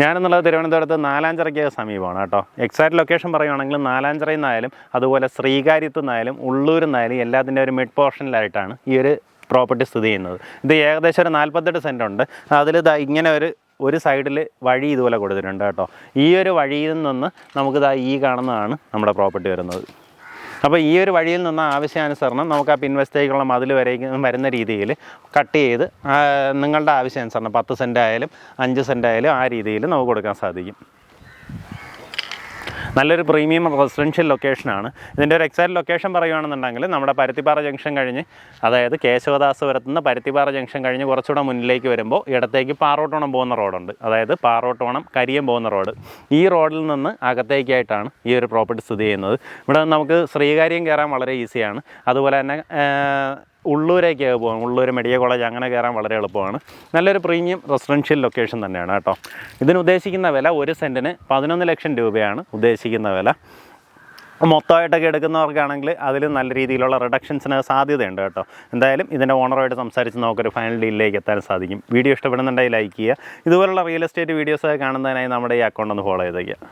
ഞാനെന്നുള്ളത് തിരുവനന്തപുരത്ത് നാലാഞ്ചിറയ്ക്ക് സമീപമാണ് കേട്ടോ. എക്സാക്ട് ലൊക്കേഷൻ പറയുവാണെങ്കിൽ നാലാഞ്ചിറയിൽ നിന്നായാലും അതുപോലെ ശ്രീകാര്യത്തു നിന്നായാലും ഉള്ളൂരിൽ നിന്നായാലും എല്ലാത്തിന്റെ ഒരു മിഡ് പോർഷനിലായിട്ടാണ് ഈ ഒരു പ്രോപ്പർട്ടി സ്ഥിതി ചെയ്യുന്നത്. ഇത് ഏകദേശം ഒരു നാൽപ്പത്തെട്ട് സെന്റ് ഉണ്ട്. അതിൽ ഇങ്ങനെ ഒരു ഒരു സൈഡിൽ വഴി ഇതുപോലെ കൊടുത്തിട്ടുണ്ട് കേട്ടോ. ഈ ഒരു വഴിയിൽ നിന്ന് നമുക്കിതാ ഈ കാണുന്നതാണ് നമ്മുടെ പ്രോപ്പർട്ടി വരുന്നത്. അപ്പോൾ ഈ ഒരു വഴിയിൽ നിന്ന് ആവശ്യാനുസരണം നമുക്ക് ആ പിൻവശത്തേക്കുള്ള മതിൽ വരേക്കും വരുന്ന രീതിയിൽ കട്ട് ചെയ്ത് നിങ്ങളുടെ ആവശ്യാനുസരണം പത്ത് സെന്റ് ആയാലും അഞ്ച് സെന്റ് ആയാലും ആ രീതിയിൽ നമുക്ക് കൊടുക്കാൻ സാധിക്കും. നല്ലൊരു പ്രീമിയം റെസിഡൻഷ്യൽ ലൊക്കേഷനാണ് ഇതിന്റെ ഒരു എക്സാക്ട് ലൊക്കേഷൻ പറയുകയാണെന്നുണ്ടെങ്കിൽ നമ്മുടെ പരുത്തിപ്പാറ ജംഗ്ഷൻ കഴിഞ്ഞ് അതായത് കേശവദാസപുരത്ത് നിന്ന് പരുത്തിപ്പാറ ജംഗ്ഷൻ കഴിഞ്ഞ് കുറച്ചുകൂടെ മുന്നിലേക്ക് വരുമ്പോൾ ഇടത്തേക്ക് പാറോട്ടോണം പോകുന്ന റോഡുണ്ട്. അതായത് പാറോട്ടോണം കരിയം പോകുന്ന റോഡ്. ഈ റോഡിൽ നിന്ന് അകത്തേക്കായിട്ടാണ് ഈ ഒരു പ്രോപ്പർട്ടി സ്ഥിതി ചെയ്യുന്നത്. ഇവിടെ നമുക്ക് ശ്രീകാര്യം കയറാൻ വളരെ ഈസിയാണ് അതുപോലെ തന്നെ ഉള്ളൂരേക്ക് പോകാം ഉള്ളൂർ മെഡിക്കൽ കോളേജ് അങ്ങനെ കയറാൻ വളരെ എളുപ്പമാണ്. നല്ലൊരു പ്രീമിയം റെസിഡൻഷ്യൽ ലൊക്കേഷൻ തന്നെയാണ് കേട്ടോ. ഇതിന് ഉദ്ദേശിക്കുന്ന വില ഒരു സെന്റിന് പതിനൊന്ന് ലക്ഷം രൂപയാണ് ഉദ്ദേശിക്കുന്ന വില. മൊത്തമായിട്ടൊക്കെ എടുക്കുന്നവർക്കാണെങ്കിൽ അതിൽ നല്ല രീതിയിലുള്ള റിഡക്ഷൻസിന് സാധ്യതയുണ്ട് കേട്ടോ. എന്തായാലും ഇതിന്റെ ഓണറുമായിട്ട് സംസാരിച്ച് നമുക്കൊരു ഫൈനൽ ഡീലിലേക്ക് എത്താൻ സാധിക്കും. വീഡിയോ ഇഷ്ടപ്പെടുന്നുണ്ടെങ്കിൽ ലൈക്ക് ചെയ്യുക. ഇതുപോലുള്ള റിയൽ എസ്റ്റേറ്റ് വീഡിയോസൊക്കെ കാണുന്നതിനായി നമ്മുടെ ഈ അക്കൗണ്ട് ഒന്ന് ഫോളോ ചെയ്തേക്കുക